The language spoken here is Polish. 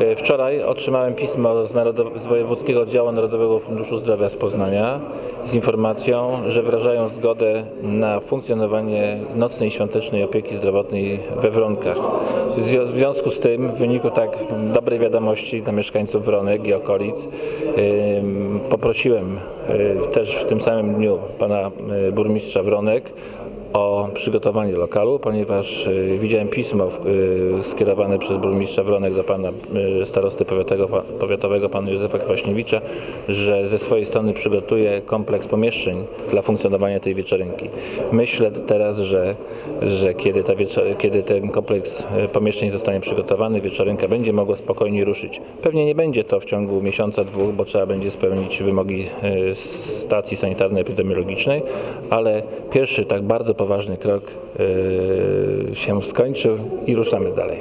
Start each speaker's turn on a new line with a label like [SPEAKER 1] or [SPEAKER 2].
[SPEAKER 1] E, Wczoraj otrzymałem pismo z, z Wojewódzkiego Oddziału Narodowego Funduszu Zdrowia z Poznania z informacją, że wyrażają zgodę na funkcjonowanie nocnej i świątecznej opieki zdrowotnej we Wronkach. W zwią- w związku z tym, w wyniku tak dobrej wiadomości dla mieszkańców Wronek i okolic, poprosiłem y, też w tym samym dniu pana y, burmistrza Wronek o przygotowanie lokalu, ponieważ y, widziałem pismo y, skierowane przez burmistrza Wronek do pana y, starosty powiatowego, powiatowego pana Józefa Kwaśniewicza, że ze swojej strony przygotuje kompleks pomieszczeń dla funkcjonowania tej wieczorynki. Myślę teraz, że, że kiedy, ta wieczo- kiedy ten kompleks pomieszczeń zostanie przygotowany, wieczorynka będzie mogła spokojnie ruszyć. Pewnie nie będzie to w ciągu miesiąca, dwóch, bo trzeba będzie spełnić wymogi stacji sanitarno-epidemiologicznej, ale pierwszy tak bardzo poważny krok y, się skończył i ruszamy dalej.